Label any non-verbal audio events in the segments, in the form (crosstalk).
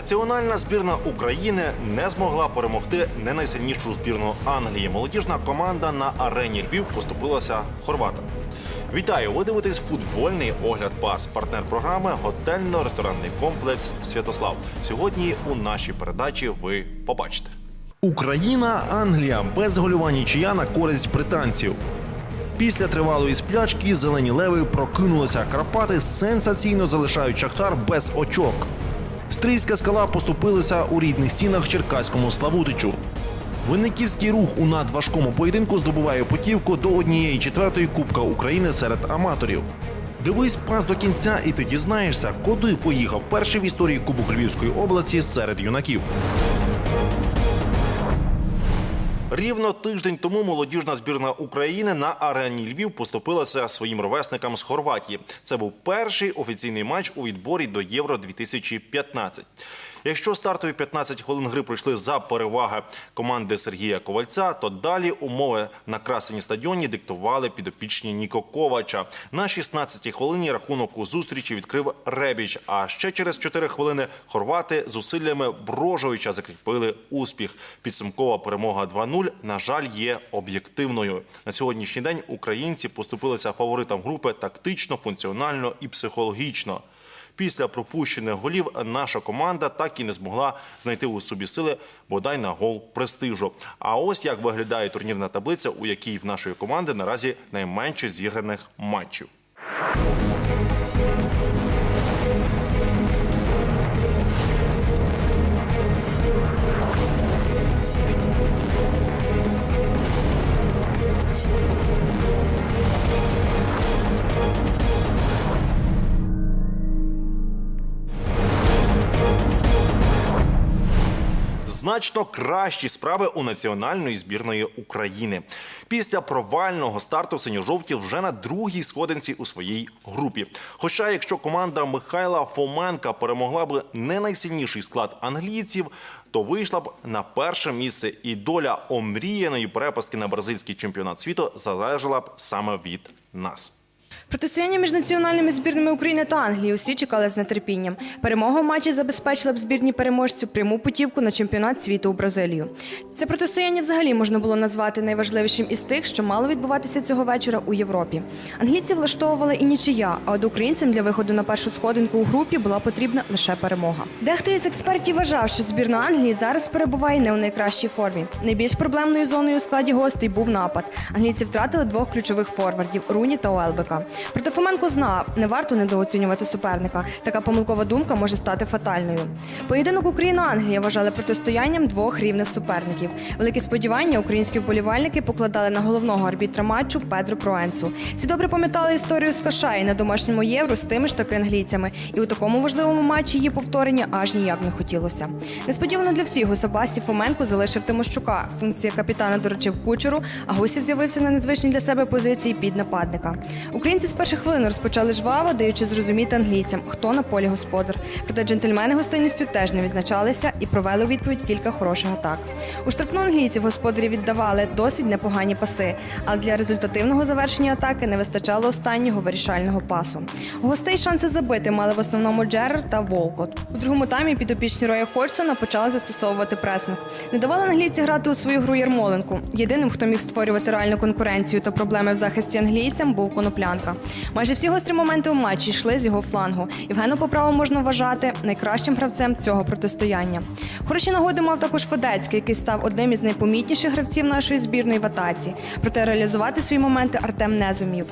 Національна збірна України не змогла перемогти не найсильнішу збірну Англії. Молодіжна команда на арені Львів поступилася хорватам. Вітаю! Ви дивитесь футбольний огляд пас. Партнер програми готельно-ресторанний комплекс Святослав. Сьогодні у нашій передачі ви побачите. Україна, Англія без голювань нічия на користь британців. Після тривалої сплячки зелені леви прокинулися. Карпати сенсаційно залишають шахтар без очок. Стрийська скала поступилася у рідних стінах Черкаському Славутичу. Винниківський рух у надважкому поєдинку здобуває путівку до однієї четвертої Кубка України серед аматорів. Дивись пас до кінця, і ти дізнаєшся, куди поїхав перший в історії Кубок Львівської області серед юнаків. Рівно тиждень тому молодіжна збірна України на арені Львів поступилася своїм ровесникам з Хорватії. Це був перший офіційний матч у відборі до Євро 2015. Якщо стартові 15 хвилин гри пройшли за переваги команди Сергія Ковальця, то далі умови на красені стадіоні диктували підопічні Ніко Ковача. На 16-й хвилині рахунок у зустрічі відкрив Ребіч. А ще через 4 хвилини хорвати зусиллями Брожовича закріпили успіх. Підсумкова перемога 2-0, на жаль, є об'єктивною. На сьогоднішній день українці поступилися фаворитам групи тактично, функціонально і психологічно. Після пропущених голів наша команда так і не змогла знайти у собі сили бодай на гол престижу. А ось як виглядає турнірна таблиця, у якій в нашої команди наразі найменше зіграних матчів. Значно кращі справи у національної збірної України. Після провального старту синьо-жовті вже на другій сходинці у своїй групі. Хоча, якщо команда Михайла Фоменка перемогла б не найсильніший склад англійців, то вийшла б на перше місце, і доля омріяної перепустки на бразильський чемпіонат світу залежала б саме від нас. Протистояння між національними збірними України та Англії усі чекали з нетерпінням. Перемога в матчі забезпечила б збірні переможцю пряму путівку на чемпіонат світу у Бразилію. Це протистояння взагалі можна було назвати найважливішим із тих, що мало відбуватися цього вечора у Європі. Англійці влаштовували і нічия, а от українцям для виходу на першу сходинку у групі була потрібна лише перемога. Дехто із експертів вважав, що збірна Англії зараз перебуває не у найкращій формі. Найбільш проблемною зоною у складі гостей був напад. Англійці втратили двох ключових форвардів Руні та Уелбека. Проте Фоменко знав, не варто недооцінювати суперника. Така помилкова думка може стати фатальною. Поєдинок Україна-Англія вважали протистоянням двох рівних суперників. Великі сподівання українські вболівальники покладали на головного арбітра матчу Педро Проенсу. Всі добре пам'ятали історію з Кашаї на домашньому євро з тими ж таки англійцями. І у такому важливому матчі її повторення аж ніяк не хотілося. Несподівано для всіх у Сабасі Фоменко залишив Тимощука. Функція капітана доручив кучеру, а гусів з'явився на незвичній для себе позиції під нападника. Українці з перших хвилин розпочали жваво, даючи зрозуміти англійцям, хто на полі господар. Проте джентльмени гостинністю теж не відзначалися і провели у відповідь кілька хороших атак. У штрафну англійців господарі віддавали досить непогані паси, але для результативного завершення атаки не вистачало останнього вирішального пасу. Гостей шанси забити мали в основному Джерер та Волкот. У другому таймі підопічні Роя Ходсона почали застосовувати пресинг. Не давали англійці грати у свою гру Ярмоленку. Єдиним, хто міг створювати реальну конкуренцію та проблеми в захисті англійцям, був коноплянка. Майже всі гострі моменти у матчі йшли з його флангу. Євгена Поправу можна вважати найкращим гравцем цього протистояння. Хороші нагоди мав також Федецький, який став одним із найпомітніших гравців нашої збірної в атаці. Проте реалізувати свої моменти Артем не зумів.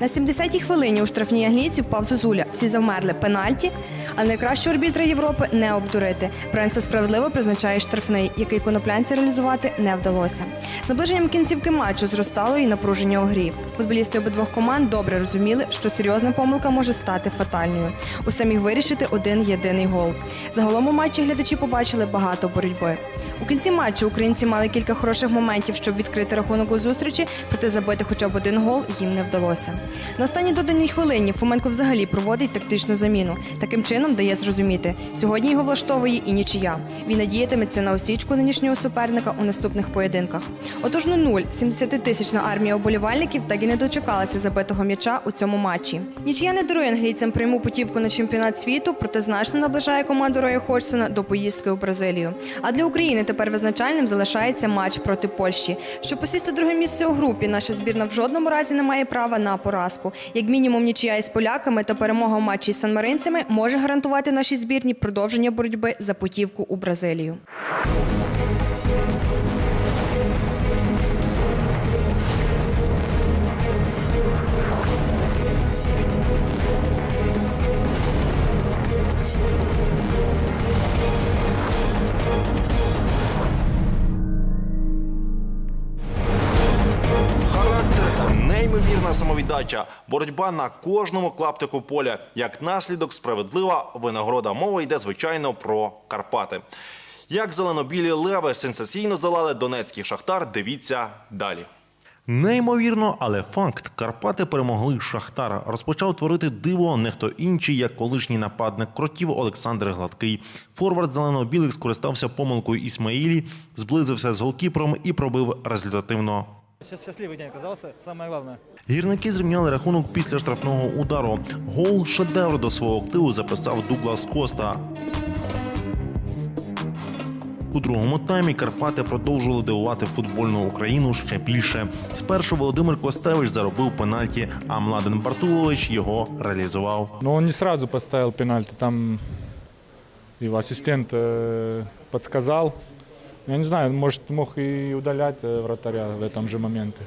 На 70-й хвилині у штрафній аглійці впав Зозуля. Всі завмерли пенальті, а найкращого арбітра Європи не обдурити. Пренса справедливо призначає штрафний, який коноплянці реалізувати не вдалося. Наближенням кінцівки матчу зростало і напруження у грі. Футболісти обидвох команд добре розуміли, що серйозна помилка може стати фатальною. Усе міг вирішити один єдиний гол. Загалом у матчі глядачі побачили багато боротьби. У кінці матчу українці мали кілька хороших моментів, щоб відкрити рахунок у зустрічі, проте забити хоча б один гол їм не вдалося. На останній доданій хвилині Фоменко взагалі проводить тактичну заміну. Таким чином дає зрозуміти, сьогодні його влаштовує і нічия. Він надіятиметься на осічку нинішнього суперника у наступних поєдинках. Отож, 0-0 70-тисячна армія оболівальників так і не дочекалася забитого м'яча у цьому матчі. Нічия не дарує англійцям пряму путівку на чемпіонат світу, проте значно наближає команду Роя Ходжсона до поїздки у Бразилію. А для України тепер визначальним залишається матч проти Польщі. Щоб посісти друге місце у групі, наша збірна в жодному разі не має права на поразку. Як мінімум, нічия із поляками та перемога в матчі з санмаринцями може гарантувати нашій збірні продовження боротьби за путівку у Бразилію. Неймовірна самовіддача, боротьба на кожному клаптику поля. Як наслідок, справедлива винагорода. Мова йде, звичайно, про Карпати. Як зеленобілі леви сенсаційно здолали донецький шахтар, дивіться далі. Неймовірно, але факт Карпати перемогли Шахтар. Розпочав творити диво не хто інший, як колишній нападник кротів Олександр Гладкий. Форвард зелено-білих скористався помилкою Ісмаїлі, зблизився з голкіпером і пробив результативно. Сейчас счастливый день оказался, самое главное. Гірники зрівняли рахунок після штрафного удару. Гол шедевр до свого активу записав Дуглас Коста. У другому таймі Карпати продовжували дивувати футбольну Україну ще більше. Спершу Володимир Костевич заробив пенальті, а Младен Бартулович його реалізував. Но он не сразу поставил пенальти, там его ассистент э, подсказал. Я не знаю, может, мог и удалять э, вратаря в этом же моменте.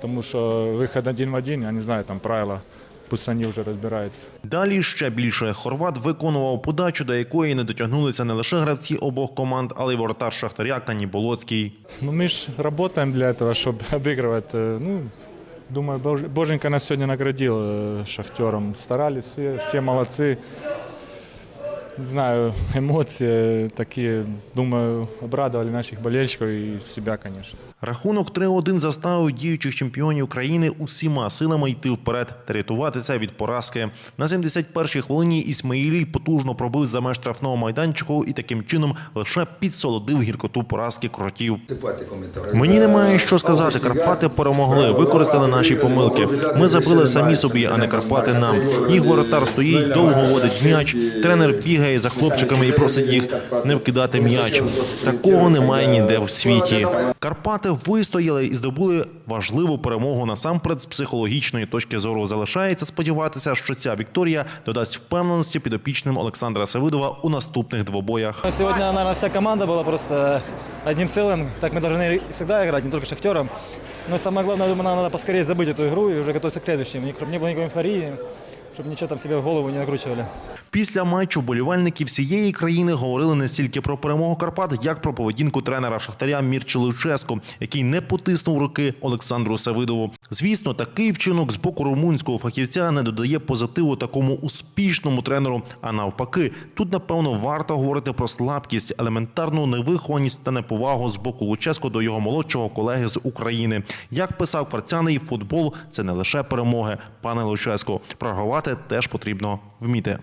Потому что выход один в один, я не знаю, там правила, пусть они уже разбираются. Далі ще більше. Хорват виконував подачу, до якої не дотягнулися не лише гравці обох команд, але й воротар Шахтаря Кані Болоцький. Ну, мы же работаем для этого, чтобы (laughs) обыгрывать. э, Ну, думаю, Бож- Боженька нас сегодня наградил э, шахтером. Старались все, все молодцы. Не знаю, эмоции такие, думаю, обрадовали наших болельщиков и себя, конечно. Рахунок 3-1 заставив діючих чемпіонів країни усіма силами йти вперед та рятуватися від поразки. На 71-й хвилині Ісмаїлій потужно пробив за меж штрафного майданчику і таким чином лише підсолодив гіркоту поразки кротів. Мені немає що сказати. Карпати перемогли, використали наші помилки. Ми забили самі собі, а не Карпати нам. Їх воротар стоїть, довго водить м'яч. Тренер бігає за хлопчиками і просить їх не вкидати м'яч. Такого немає ніде в світі. Карпати вистояли і здобули важливу перемогу насамперед з психологічної точки зору. Залишається сподіватися, що ця вікторія додасть впевненості підопічним Олександра Савидова у наступних двобоях. Сегодня, наверное, вся команда была просто одним целым. Так мы должны всегда играть, не только шахтером. Но самое главное, думаю, нам надо поскорее забыть эту игру и уже готовиться к следующим. Чтобы не было никакой эйфории, чтобы ничего там себе в голову не накручивали. Після матчу болівальники всієї країни говорили не стільки про перемогу Карпат, як про поведінку тренера Шахтаря Мірчи Луческо, який не потиснув руки Олександру Савидову. Звісно, такий вчинок з боку румунського фахівця не додає позитиву такому успішному тренеру. А навпаки, тут напевно варто говорити про слабкість, елементарну невихованість та неповагу з боку Луческо до його молодшого колеги з України. Як писав Кварцяний, футбол це не лише перемоги, пане Луческо. Програвати теж потрібно вміти.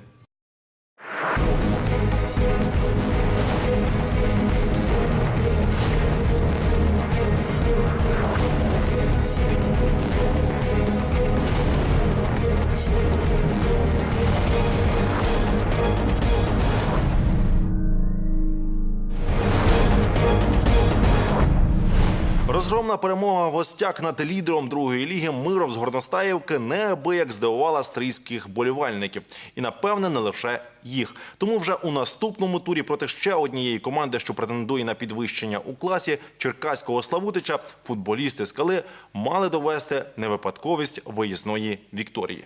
Розгромна перемога гостяк над лідером другої ліги Миров з Горностаївки неабияк здивувала стрійських болівальників. І напевне не лише їх. Тому вже у наступному турі проти ще однієї команди, що претендує на підвищення у класі Черкаського Славутича, футболісти скали мали довести невипадковість виїзної вікторії.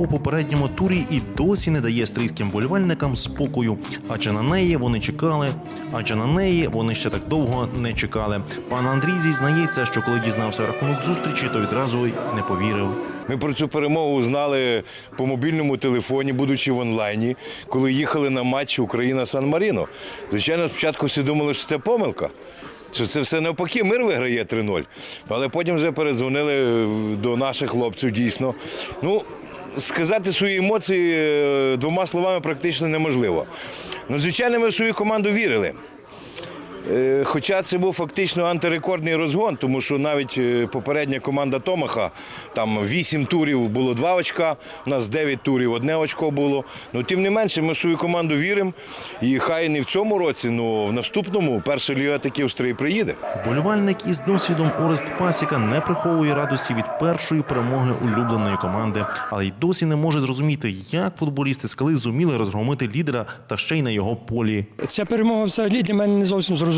У попередньому турі і досі не дає стрийським болівальникам спокою. Адже на неї вони чекали, адже на неї вони ще так довго не чекали. Пан Андрій зізнається, що коли дізнався рахунок зустрічі, то відразу й не повірив. Ми про цю перемогу знали по мобільному телефоні, будучи в онлайні, коли їхали на матч Україна-Сан Маріно. Звичайно, спочатку всі думали, що це помилка. Що це все навпаки, мир виграє 3-0. Але потім вже передзвонили до наших хлопців дійсно. Ну, сказати свої емоції е, двома словами практично неможливо. Ну, звичайно, ми в свою команду вірили. Е, Хоча це був фактично антирекордний розгон, тому що навіть е, попередня команда Томаха, там 8 турів було 2 очка, у нас 9 турів одне очко було. Ну, тим не менше, ми в свою команду віримо. І хай не в цьому році, але в наступному перша ліга таки в приїде. Вболівальник із досвідом Орест Пасіка не приховує радості від першої перемоги улюбленої команди, але й досі не може зрозуміти, як футболісти скали зуміли розгромити лідера та ще й на його полі. Ця перемога взагалі для мене не зовсім зрозуміла,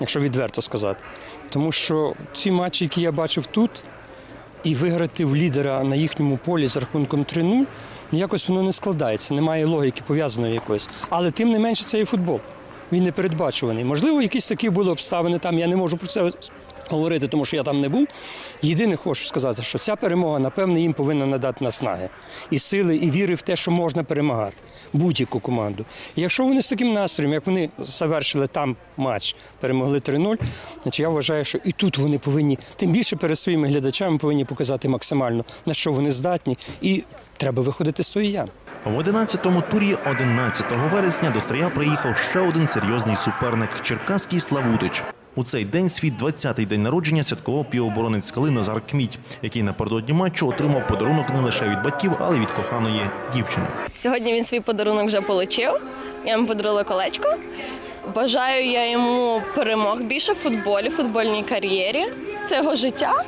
якщо відверто сказати. Тому що ці матчі, які я бачив тут, і виграти в лідера на їхньому полі з рахунком 3-0, ну, якось воно не складається, немає логіки пов'язаної якоїсь. Але тим не менше це і футбол. Він не передбачуваний. Можливо, якісь такі були обставини там. Я не можу про це говорити, тому що я там не був. Єдине хочу сказати, що ця перемога, напевне, їм повинна надати наснаги і сили, і віри в те, що можна перемагати будь-яку команду. І якщо вони з таким настроєм, як вони завершили там матч, перемогли 3-0, значить я вважаю, що і тут вони повинні, тим більше перед своїми глядачами, повинні показати максимально на що вони здатні, і треба виходити з тої. В 11-му турі 11 вересня до Стрия приїхав ще один серйозний суперник Черкаський Славутич. У цей день свій 20-й день народження святкував півоборонець скали Назар Кміть, який напередодні матчу отримав подарунок не лише від батьків, але й від коханої дівчини. Сьогодні він свій подарунок вже отримав. Я йому подарила колечко. Бажаю я йому перемог більше в футболі, в футбольній кар'єрі. Це його життя.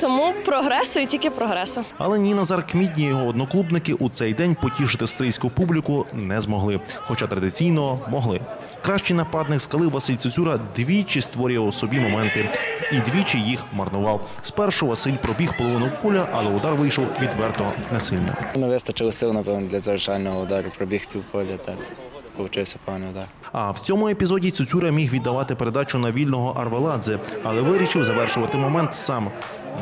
Тому прогресу і тільки прогресу. Але ні Назар Кміть, ні його одноклубники у цей день потішити стрийську публіку не змогли, хоча традиційно могли. Кращий нападник скали Василь Цюцюра двічі створював собі моменти і двічі їх марнував. Спершу Василь пробіг половину поля, але удар вийшов відверто несильно. Не вистачило сил, напевно, для завершального удару. Пробіг півполя, так. Получився поганий удар. А в цьому епізоді Цюцюра міг віддавати передачу на вільного Арвеладзе, але вирішив завершувати момент сам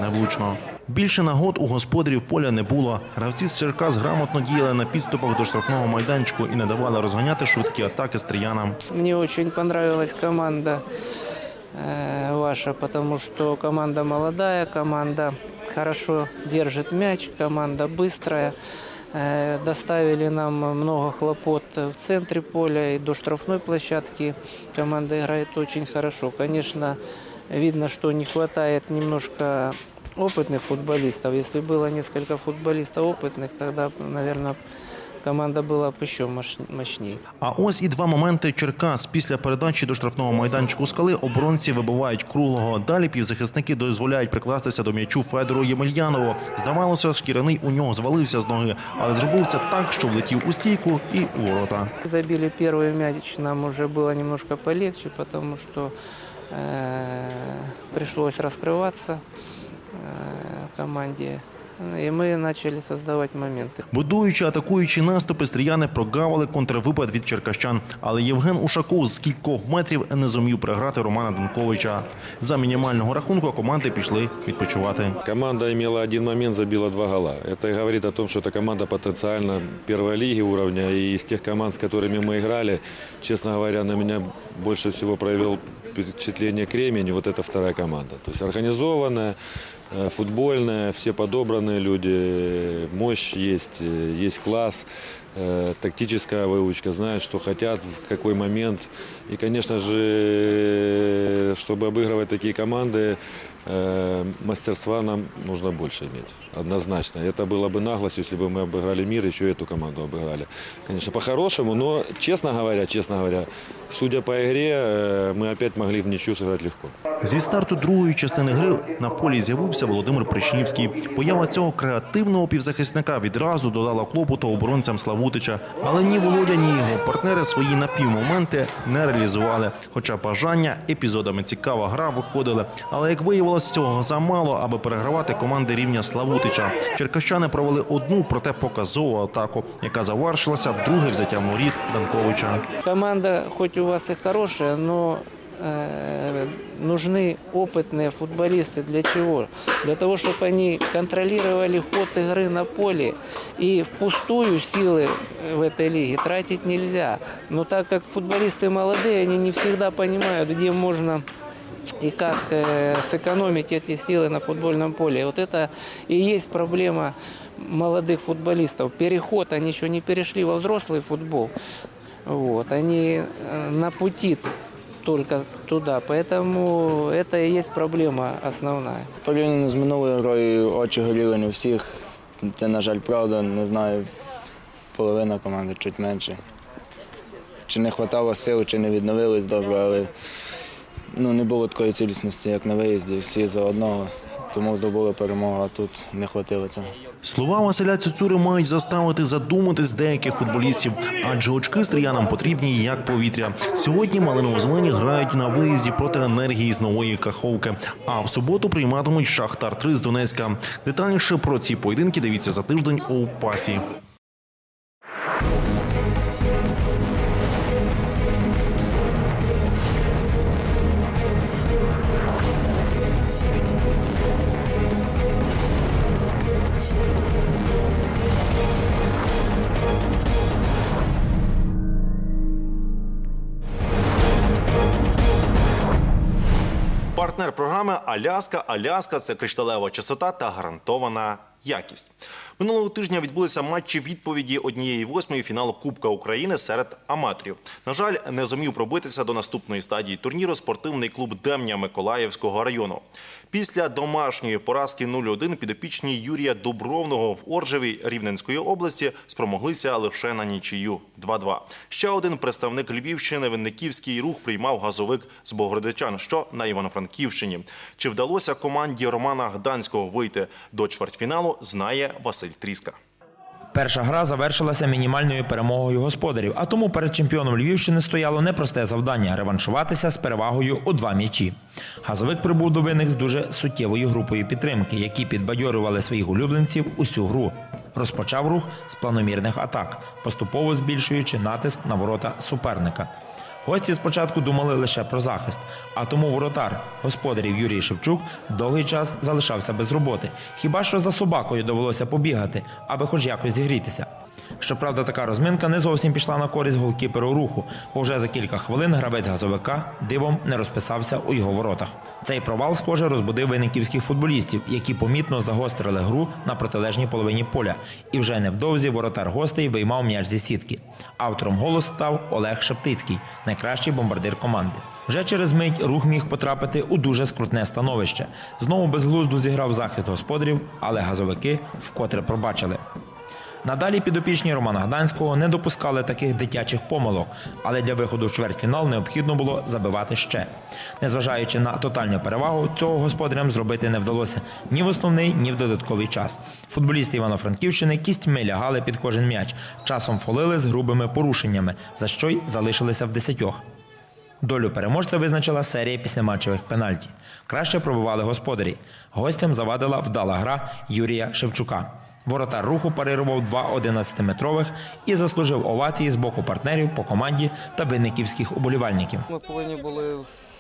невлучно. Більше нагод у господарів поля не було. Гравці з Черкас грамотно діяли на підступах до штрафного майданчику і не давали розганяти швидкі атаки стріянам. Мне очень понравилась команда э, ваша, потому что команда молодая, команда хорошо держит мяч, команда быстрая. Э, Доставили нам много хлопот в центре поля и до штрафной площадки. Команда играет очень хорошо. Конечно, видно, что не хватает немножко опытных футболистов. Если было несколько футболистов опытных, тогда, наверное, команда была бы еще мощ- мощнее. А ось і два моменти Черкас. Після передачі до штрафного майданчику скали оборонці вибивають круглого. Далі півзахисники дозволяють прикластися до м'ячу Федору Ємельянову. Здавалося, шкіряний у нього звалився з ноги, але зробив це так, що влетів у стійку і у ворота. Забили первый мяч, нам уже было немножко полегче, потому что э, пришлось раскрываться э, команде. И мы начали создавать моменты. Будуючи, атакуючи наступи, стріяни прогавили контрвипад від черкащан. Але Євген Ушаков з кількох метрів не зумів приграти Романа Данковича. За мінімального рахунку команди пішли відпочивати. Команда имела один момент, забила два гола. Это говорит о том, что эта команда потенциально первой лиги уровня. И из тех команд, с которыми мы играли, честно говоря, на меня больше всего провел впечатление Кремень. Вот это вторая команда. То есть организованная, э, футбольная, все подобранные люди, мощь есть, э, есть класс, э, тактическая выучка, знают, что хотят, в какой момент. И, конечно же, чтобы обыгрывать такие команды, э, мастерства нам нужно больше иметь. Однозначно. Это было бы наглость, если бы мы обыграли мир, еще и эту команду обыграли. Конечно, по-хорошему, но, честно говоря, честно говоря, судя по игре, э, мы опять могли в ничью сыграть легко. Зі старту другої частини гри на полі з'явився Володимир Причнівський. Поява цього креативного півзахисника відразу додала клопоту оборонцям Славутича. Але ні Володя, ні його партнери свої напівмоменти не реалізували. Хоча бажання епізодами цікава гра виходили. Але як виявилося, виявилось цього замало, аби перегравати команди рівня Славутича. Черкащани провели одну, проте показову атаку, яка завершилася вдруге взяттям воріт Данковича. Команда, хоть у вас и хорошая, но э, нужны опытные футболисты. Для чего? Для того, чтобы они контролировали ход игры на поле. И впустую силы в этой лиге тратить нельзя. Но так как футболисты молодые, они не всегда понимают, где можно и как э, сэкономить эти силы на футбольном поле. Вот это и есть проблема молодых футболистов. Переход, они еще не перешли во взрослый футбол. Вот, они э, на пути только туда. Поэтому это и есть проблема основная. Порівняно з минулою грою очі горіли не у всіх. Це, на жаль, правда, не знаю, половина команди чуть менше. Чи не вистачало сил, чи не відновились добре, але ну, не було такої цілісності, як на виїзді. Всі за одного, тому здобули перемогу, а тут не вистачило цього. Слова Василя Цюцюри мають заставити задуматись деяких футболістів, адже очки стріянам потрібні як повітря. Сьогодні малиново-зелені грають на виїзді проти енергії з нової каховки. А в суботу прийматимуть Шахтар 3 з Донецька. Детальніше про ці поєдинки дивіться за тиждень у пасі. Програми Аляска. Аляска це кришталева частота та гарантована якість. Минулого тижня відбулися матчі відповіді однієї восьмої фіналу Кубка України серед аматорів. На жаль, не зумів пробитися до наступної стадії турніру спортивний клуб Демня Миколаївського району. Після домашньої поразки 0-1 підопічні Юрія Дубровного в Оржеві Рівненської області спромоглися лише на нічию 2-2. Ще один представник Львівщини Винниківський рух приймав газовик з Богородичан, що на Івано-Франківщині. Чи вдалося команді Романа Гданського вийти до чвертьфіналу, знає Василь Тріска. Перша гра завершилася мінімальною перемогою господарів, а тому перед чемпіоном Львівщини стояло непросте завдання реваншуватися з перевагою у два м'ячі. Газовик прибув до винних з дуже суттєвою групою підтримки, які підбадьорювали своїх улюбленців усю гру. Розпочав рух з планомірних атак, поступово збільшуючи натиск на ворота суперника. Гості спочатку думали лише про захист, а тому воротар господарів Юрій Шевчук довгий час залишався без роботи. Хіба що за собакою довелося побігати, аби хоч якось зігрітися. Щоправда, така розминка не зовсім пішла на користь голкіперу руху, бо вже за кілька хвилин гравець газовика дивом не розписався у його воротах. Цей провал, схоже, розбудив виниківських футболістів, які помітно загострили гру на протилежній половині поля. І вже невдовзі воротар гостей виймав м'яч зі сітки. Автором голос став Олег Шептицький, найкращий бомбардир команди. Вже через мить рух міг потрапити у дуже скрутне становище. Знову безглуздо зіграв захист господарів, але газовики вкотре пробачили. Надалі підопічні Романа Гданського не допускали таких дитячих помилок, але для виходу в чвертьфінал необхідно було забивати ще. Незважаючи на тотальну перевагу, цього господарям зробити не вдалося ні в основний, ні в додатковий час. Футболісти Івано-Франківщини кістьми лягали під кожен м'яч, часом фолили з грубими порушеннями, за що й залишилися в десятьох. Долю переможця визначила серія післяматчевих пенальті. Краще пробивали господарі. Гостям завадила вдала гра Юрія Шевчука. Воротар руху парирував два 11-метрових і заслужив овації з боку партнерів по команді та винниківських уболівальників. Ми повинні були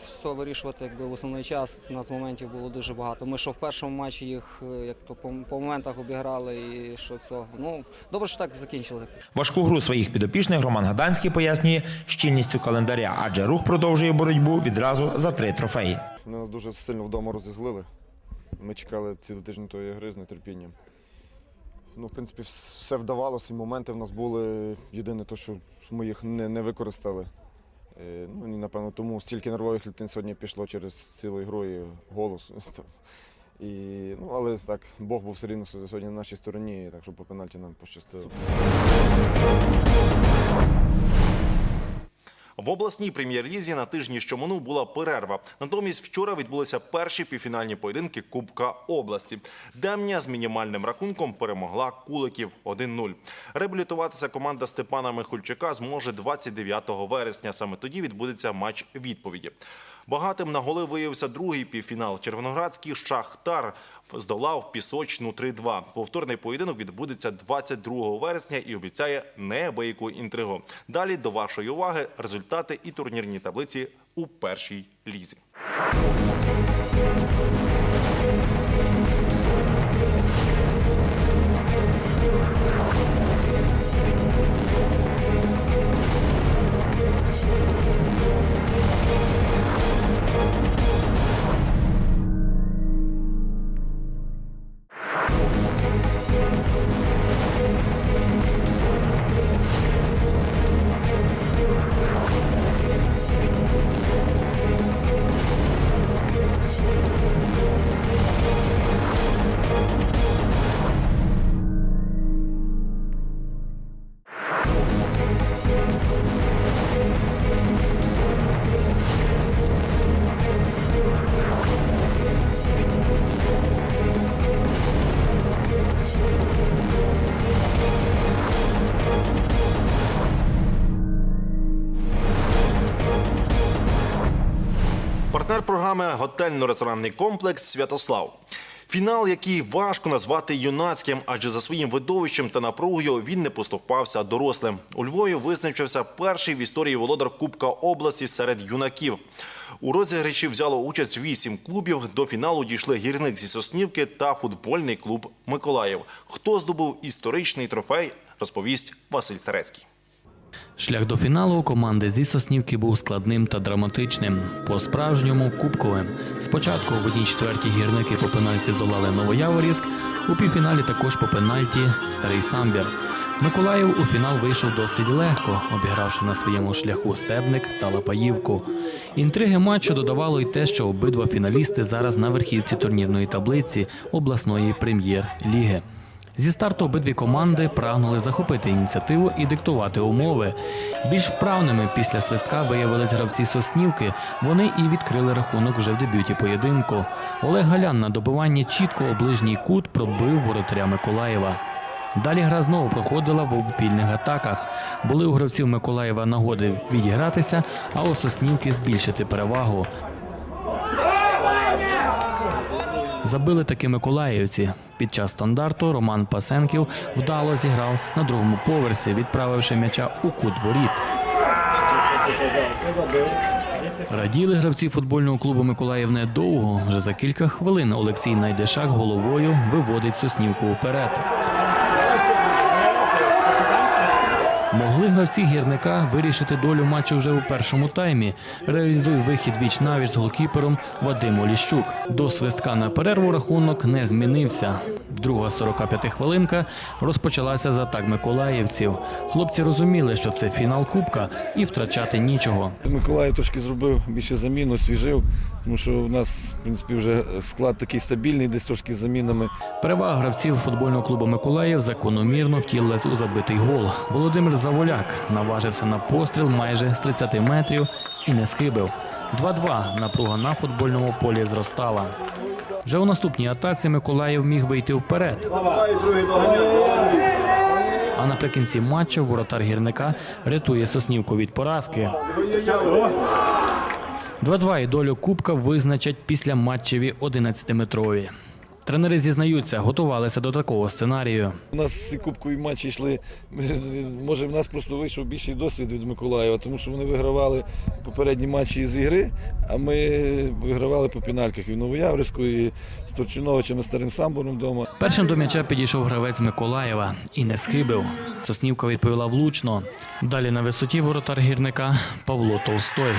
все вирішувати якби в основний час. У нас моментів було дуже багато. Ми що в першому матчі їх е, як то по, по моментах обіграли і що цього. Ну добре, що так закінчили. Важку гру своїх підопічних Роман Гаданський пояснює щільністю календаря, адже рух продовжує боротьбу відразу за три трофеї. Вони нас дуже сильно вдома розізлили. Ми чекали цілий тиждень тої гри з нетерпінням. Ну, в принципі, все вдавалося, і моменти в нас були. Єдине, те, що ми їх не, не використали. Е, Ну, і, напевно, тому стільки нервових клітин сьогодні пішло через цілу ігру і голос. (laughs) І, ну, але так, Бог був все рівно сьогодні на нашій стороні, так що по пенальті нам пощастило. В обласній прем'єр-лізі на тижні, що минув, була перерва. Натомість вчора відбулися перші півфінальні поєдинки Кубка області. Демня з мінімальним рахунком перемогла Куликів 1-0. Реабілітуватися команда Степана Михульчика зможе 29 вересня. Саме тоді відбудеться матч відповіді. Багатим на голи виявився другий півфінал. Червоноградський Шахтар здолав пісочну 3-2. Повторний поєдинок відбудеться 22 вересня і обіцяє неабияку інтригу. Далі до вашої уваги результати і турнірні таблиці у першій лізі. Партнер програми готельно-ресторанний комплекс Святослав. Фінал, який важко назвати юнацьким, адже за своїм видовищем та напругою він не поступався дорослим. У Львові визначився перший в історії володар Кубка області серед юнаків. У розіграші взяло участь вісім клубів. До фіналу дійшли гірник зі Соснівки та футбольний клуб Миколаїв. Хто здобув історичний трофей, розповість Василь Старецький. Шлях до фіналу команди зі Соснівки був складним та драматичним, по-справжньому кубковим. Спочатку в одній четвертій гірники по пенальті здолали Новояворівськ, у півфіналі також по пенальті Старий Самбір. Миколаїв у фінал вийшов досить легко, обігравши на своєму шляху Стебник та Лапаївку. Інтриги матчу додавало й те, що обидва фіналісти зараз на верхівці турнірної таблиці обласної прем'єр-ліги. Зі старту обидві команди прагнули захопити ініціативу і диктувати умови. Більш вправними після свистка виявились гравці Соснівки. Вони і відкрили рахунок вже в дебюті поєдинку. Олег Галян на добиванні чітко у ближній кут пробив воротаря Миколаєва. Далі гра знову проходила в обпільних атаках. Були у гравців Миколаєва нагоди відігратися, а у Соснівки збільшити перевагу. Забили таки миколаївці. Під час стандарту Роман Пасенків вдало зіграв на другому поверсі, відправивши м'яча у кут воріт. Раділи гравці футбольного клубу Миколаїв недовго. Вже за кілька хвилин Олексій Найдешак головою виводить Соснівку уперед. Могли гравці гірника вирішити долю матчу вже у першому таймі. Реалізує вихід віч навіч з голкіпером Вадим Оліщук. До свистка на перерву рахунок не змінився. Друга 45 хвилинка розпочалася з атак миколаївців. Хлопці розуміли, що це фінал кубка і втрачати нічого. Миколаїв трошки зробив більше замін, освіжив, тому що у нас, в принципі, вже склад такий стабільний, десь трошки з замінами. Перевага гравців футбольного клубу Миколаїв закономірно втілилась у забитий гол. Володимир Заволяк наважився на постріл майже з 30 метрів і не схибив. 2-2 напруга на футбольному полі зростала. Вже у наступній атаці Миколаїв міг вийти вперед. А наприкінці матчу воротар гірника рятує Соснівку від поразки. 2-2 і долю Кубка визначать після матчеві 11-метрові. Тренери зізнаються, готувалися до такого сценарію. У нас всі кубкові матчі йшли. Може, в нас просто вийшов більший досвід від Миколаєва, тому що вони вигравали попередні матчі з ігри, а ми вигравали по пінальках і в Новояврську, і з Турчиновичем, і Старим Самбором вдома. Першим до м'яча підійшов гравець Миколаєва і не схибив. Соснівка відповіла влучно. Далі на висоті воротар гірника Павло Толстой.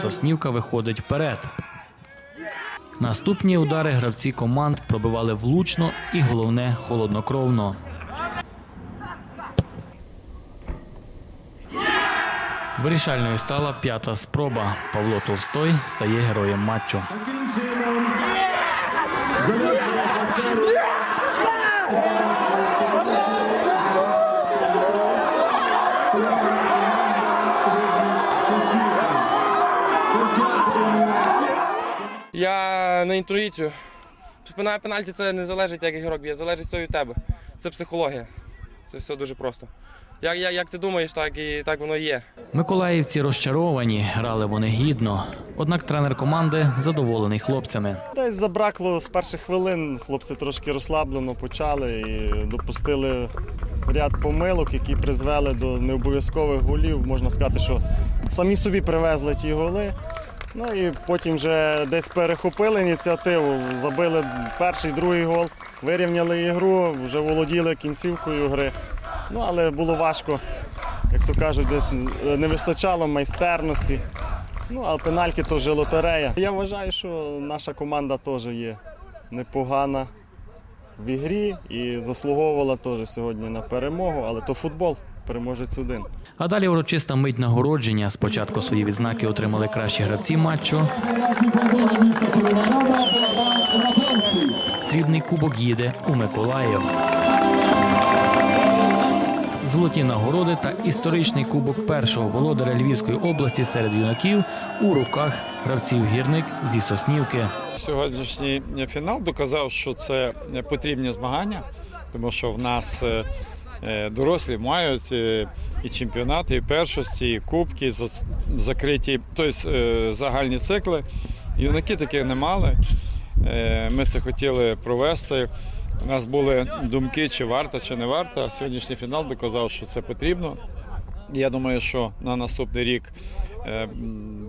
Соснівка виходить вперед. Наступні удари гравці команд пробивали влучно і головне холоднокровно. Вирішальною стала п'ята спроба. Павло Толстой стає героєм матчу. Я на інтуїцію. Пенальті це не залежить, як ігрок б'є, залежить все від тебе. Це психологія. Це все дуже просто. Як, як, як ти думаєш, так і так воно є. Миколаївці розчаровані, грали вони гідно. Однак тренер команди задоволений хлопцями. Десь забракло з перших хвилин. Хлопці трошки розслаблено почали і допустили ряд помилок, які призвели до необов'язкових голів. Можна сказати, що самі собі привезли ті голи. Ну і потім вже десь перехопили ініціативу, забили перший, другий гол, вирівняли ігру, вже володіли кінцівкою гри. Ну але було важко, як то кажуть, десь не вистачало майстерності. Ну, а пенальки то лотерея. Я вважаю, що наша команда теж є непогана в ігрі і заслуговувала теж сьогодні на перемогу, але то футбол, переможець один. А далі урочиста мить нагородження. Спочатку свої відзнаки отримали кращі гравці матчу. Срібний кубок їде у Миколаїв. Золоті нагороди та історичний кубок першого володаря Львівської області серед юнаків у руках гравців гірник зі Соснівки. Сьогоднішній фінал доказав, що це потрібні змагання, тому що в нас е, дорослі мають е, і чемпіонати, і першості, і кубки, і закриті, тобто е, загальні цикли. Юнаки таких не мали. Е, Ми це хотіли провести. У нас були думки, чи варто, чи не варто. Сьогоднішній фінал доказав, що це потрібно. Я думаю, що на наступний рік е,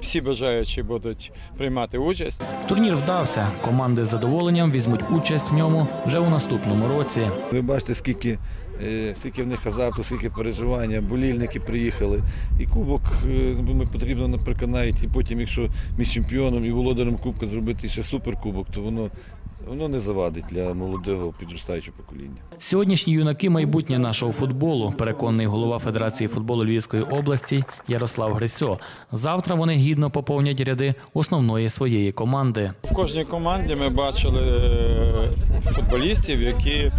всі бажаючі будуть приймати участь. Турнір вдався. Команди з задоволенням візьмуть участь в ньому вже у наступному році. Ви бачите, скільки, е, скільки в них азарту, скільки переживання, болільники приїхали. І кубок е, ми потрібно наприклад, навіть і потім, якщо між чемпіоном і володарем кубка зробити ще суперкубок, то воно, воно не завадить для молодого підростаючого покоління. Сьогоднішні юнаки майбутнє нашого футболу, переконаний голова Федерації футболу Львівської області Ярослав Грисьо. Завтра вони гідно поповнять ряди основної своєї команди. В кожній команді ми бачили е, футболістів, які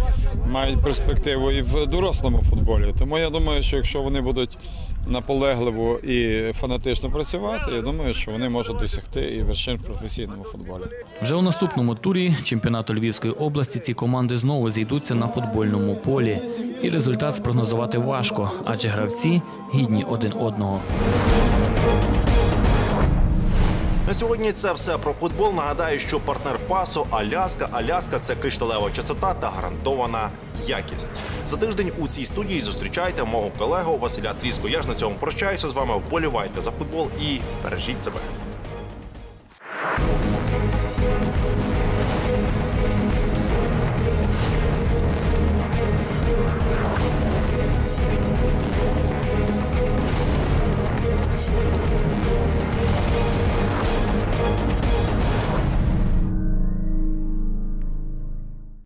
мають перспективу і в дорослому футболі. Тому я думаю, що якщо вони будуть наполегливо і фанатично працювати, я думаю, що вони можуть досягти і вершин в професійному футболі. Вже у наступному турі чемпіонату Львівської області ці команди знову зійдуться на футбольному полі. І результат спрогнозувати важко, адже гравці гідні один одного. Сьогодні це все про футбол. Нагадаю, що партнер пасу Аляска. Аляска це кришталева частота та гарантована якість. За тиждень у цій студії зустрічайте мого колегу Василя Тріско. Я ж на цьому прощаюся з вами. Вболівайте за футбол і бережіть себе.